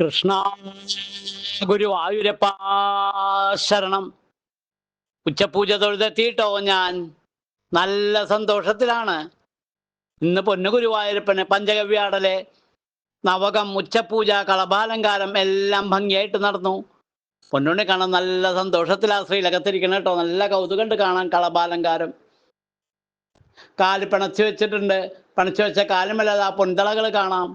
കൃഷ്ണ ഗുരുവായൂരപ്പ ശരണം. ഉച്ചപൂജ തൊഴുതെത്തിയിട്ടോ ഞാൻ. നല്ല സന്തോഷത്തിലാണ്. ഇന്ന് പൊന്നു ഗുരുവായൂരപ്പന് പഞ്ചഗവ്യാടലെ നവകം ഉച്ചപൂജ കളഭാലങ്കാരം എല്ലാം ഭംഗിയായിട്ട് നടന്നു. പൊന്നുണ്ണി കാണാൻ നല്ല സന്തോഷത്തിലാ ശ്രീലകത്തിരിക്കണം കേട്ടോ നല്ല കൗതുകണ്ട് കാണാൻ കളഭാലങ്കാരം. കാൽ പിണച്ചു വെച്ചിട്ടുണ്ട്. പിണച്ചു വെച്ച കാലുമല്ലാതെ ആ പൊന്തളകൾ കാണാം.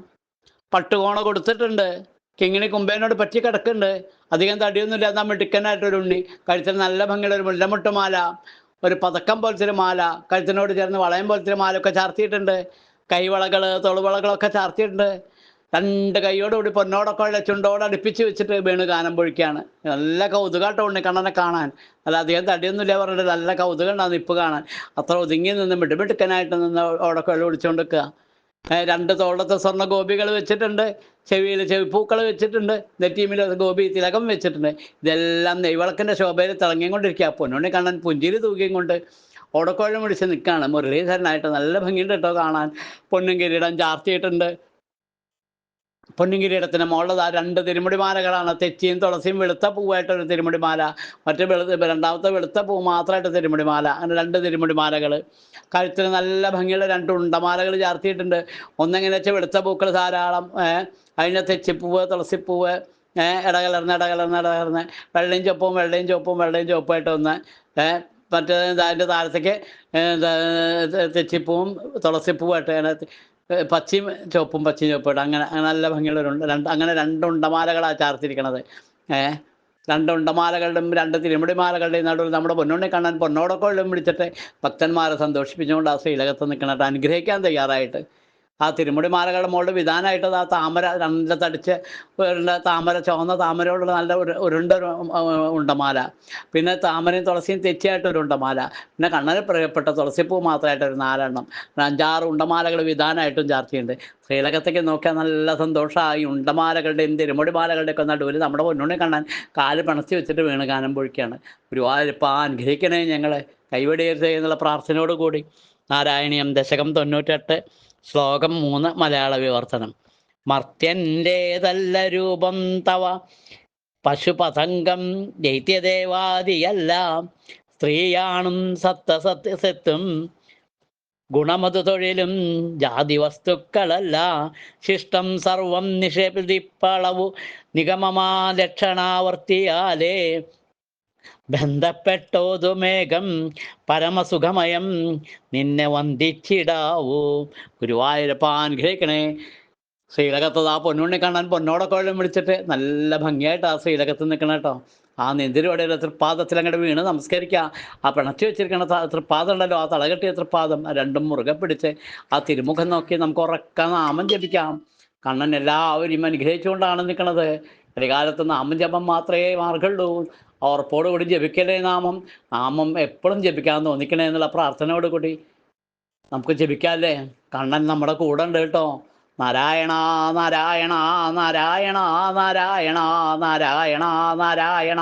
പട്ടുകോണ കൊടുത്തിട്ടുണ്ട്. കിങ്ങിണി കുമ്പേനോട് പറ്റി കിടക്കുന്നുണ്ട് അധികം തടിയൊന്നുമില്ല നമ്മൾ മിടുക്കനായിട്ടൊരു ഉണ്ണി. കഴുത്തിന് നല്ല ഭംഗിയുള്ള ഒരു മുല്ലമുട്ടുമാല ഒരു പതക്കം പോലത്തെ ഒരു മാല കഴുത്തിനോട് ചേർന്ന് വളയം പോലത്തെ ഒരു ഒക്കെ ചാർത്തിയിട്ടുണ്ട്. കൈവളകൾ തൊളുവളകളൊക്കെ ചാർത്തിയിട്ടുണ്ട്. രണ്ട് കൈയോടുകൂടി പൊന്നോടൊക്കെ ഉള്ള ചുണ്ടോട് അടുപ്പിച്ച് വെച്ചിട്ട് വീണ് ഗാനം പൊഴിക്കുകയാണ്. നല്ല കൗതുകാട്ടോ ഉണ്ണിക്കണ്ണനെ കാണാൻ. അല്ല അധികം തടിയൊന്നുമില്ല പറഞ്ഞിട്ട് നല്ല കൗതുകം ഉണ്ടാകുന്നു ഇപ്പം കാണാൻ. അത്ര ഒതുങ്ങി നിന്ന് മിടുമിടുക്കനായിട്ട് നിന്ന് ഓടൊക്കെ വെള്ളം ഒളിച്ചുകൊണ്ട് നിൽക്കുക രണ്ട് തോളത്തെ സ്വർണ ഗോപികൾ വെച്ചിട്ടുണ്ട് ചെവിയിൽ ചെവിപ്പൂക്കൾ വെച്ചിട്ടുണ്ട് നെറ്റീമിൽ ഗോപി തിലകം വെച്ചിട്ടുണ്ട്. ഇതെല്ലാം നെയ്വിളക്കിന്റെ ശോഭയിൽ തിളങ്ങിക്കൊണ്ടിരിക്കുക. പൊന്നുണ്ണി കണ്ണൻ പുഞ്ചിരി തൂക്കിയും കൊണ്ട് ഓടക്കോഴം പിടിച്ച് നിൽക്കുകയാണ്. മുരളീധരനായിട്ട് നല്ല ഭംഗിയുണ്ട് കേട്ടോ കാണാൻ. പൊന്നും കിരീടം ചാർത്തിയിട്ടുണ്ട്. പൊന്നും കിരീടത്തിന് മുകളിൽ ആ രണ്ട് തിരുമുടിമാലകളാണ്. തെച്ചിയും തുളസിയും വെളുത്ത പൂവായിട്ടൊരു തിരുമുടിമാല. മറ്റു വെളുത്ത രണ്ടാമത്തെ വെളുത്ത പൂ മാത്രമായിട്ട് തിരുമുടിമാല. അങ്ങനെ രണ്ട് തിരുമുടിമാലകൾ കഴുത്തിന് നല്ല ഭംഗിയുള്ള രണ്ട് ഉണ്ടമാലകൾ ചാർത്തിയിട്ടുണ്ട്. ഒന്നെങ്ങനെ വെച്ചാൽ വെളുത്ത പൂക്കൾ ധാരാളം അതിന്റെ തെച്ചിപ്പൂവ് തുളസിപ്പൂവ് ഇടകലർന്ന് ഇടകലർന്ന് ഇടകലർന്ന് വെള്ളയും ചൊപ്പും വെള്ളയും ചുവപ്പും വെള്ളയും ചുവപ്പായിട്ട് ഒന്ന് മറ്റേ അതിന്റെ താഴത്തേക്ക് ഏഹ് ത- തെച്ചിപ്പൂവും തുളസിപ്പൂവായിട്ട് പച്ചയും ചുവപ്പും പച്ചയും ചുവപ്പും അങ്ങനെ അങ്ങനെ നല്ല ഭംഗിയുള്ള രണ്ട് അങ്ങനെ രണ്ട് ഉണ്ടമാലകളാണ് ചാർത്തിരിക്കണത്. ഏഹ് രണ്ട് ഉണ്ടമാലകളുടെയും രണ്ട് തിരുമുടിമാലകളുടെയും നടുവിൽ നമ്മുടെ പൊന്നുണ്ണി കാണാൻ പൊന്നോടൊക്കെ വെള്ളം പിടിച്ചിട്ട് ഭക്തന്മാരെ സന്തോഷിപ്പിച്ചുകൊണ്ട് ആ ശ്രീലകത്ത് നിൽക്കണട്ട് അനുഗ്രഹിക്കാൻ തയ്യാറായിട്ട്. ആ തിരുമുടിമാലകളുടെ മുകളിൽ വിധാനമായിട്ട് ആ താമര രണ്ടിന്റെ തടിച്ച് താമര ചുവന്ന താമരയോടുള്ള നല്ല ഉരുണ്ട ഉണ്ടമാല പിന്നെ താമരയും തുളസിയും തെറ്റിയായിട്ട് ഒരു ഉണ്ടമാല പിന്നെ കണ്ണന് പ്രിയപ്പെട്ട തുളസിപ്പൂ മാത്രമായിട്ട് ഒരു നാലെണ്ണം. അഞ്ചാറ് ഉണ്ടമാലകൾ വിധാനമായിട്ടും ചാർത്തിയുണ്ട് ശ്രീലകത്തേക്ക് നോക്കിയാൽ നല്ല സന്തോഷമായി ഉണ്ടമാലകളുടെയും തിരുമുടി മാലകളുടെയൊക്കെ നല്ല നടുവിൽ നമ്മുടെ പൊന്നുണ്ണി കണ്ണൻ കാൽ പിണച്ചു വെച്ചിട്ട് വീണ് ഗാനം പൊഴിക്കുകയാണ്. ഗുരുവായൂരപ്പ അനുഗ്രഹിക്കണേ ഞങ്ങളെ. കൈവടിയരുതേ എന്നുള്ള പ്രാർത്ഥനയോട് കൂടി നാരായണീയം ദശകം തൊണ്ണൂറ്റെട്ട് ശ്ലോകം മൂന്ന് മലയാള വിവർത്തനം. മർത്യന്റേതല്ല രൂപം തവ പശുപതംഗം ദൈത്യദേവാദിയല്ല സ്ത്രീയാണും സത്യസത്യസത്തും ഗുണമതു തൊഴിലും ജാതി വസ്തുക്കളല്ല ശിഷ്ടം സർവം നിഷേധിപ്പളവു നിഗമമാ ലക്ഷണാവർത്തിയാലേ ബന്ധപ്പെട്ടോതുമേഘം പരമസുഖമയം. നിന്നെ വന്ദിച്ചിടാവൂ. ഗുരുവായൂരപ്പ അനുഗ്രഹിക്കണേ ശ്രീലകത്ത് ആ പൊന്നുണ്ണി കാണാൻ പൊന്നോടൊക്കെ വിളിച്ചിട്ട് നല്ല ഭംഗിയായിട്ട് ആ ശ്രീലകത്ത് നിൽക്കണം കേട്ടോ ആ നെന്തിരിവടയുടെ തൃപ്പാദത്തിൽ അങ്ങോട്ട് വീണ് നമസ്കരിക്കുക ആ പിണച്ചു വെച്ചിരിക്കണ തൃപ്പാദം ഉണ്ടല്ലോ ആ തളകെട്ടിയ തൃപ്പാദം രണ്ടും മുറുകെ പിടിച്ച് ആ തിരുമുഖം നോക്കി നമുക്ക് ഉറക്ക നാമം ജപിക്കാം. കണ്ണൻ എല്ലാവരും അനുഗ്രഹിച്ചുകൊണ്ടാണ് നിൽക്കുന്നത് കരികാലത്ത് നാമം ജപം മാത്രമേ മാർഗമുള്ളൂ. ആ പോടുകൂടി ജപിക്കണേ നാമം നാമം എപ്പോഴും ജപിക്കാൻ തോന്നിക്കണേ എന്നുള്ള പ്രാർത്ഥനയോട് കൂടി നമുക്ക് ജപിക്കാല്ലേ കണ്ണൻ നമ്മുടെ കൂടെ ഉണ്ട് കേട്ടോ നാരായണ നാരായണ നാരായണ നാരായണ നാരായണ നാരായണ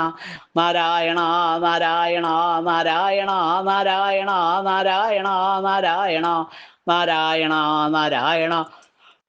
നാരായണ നാരായണ നാരായണ നാരായണ നാരായണ നാരായണ നാരായണ നാരായണ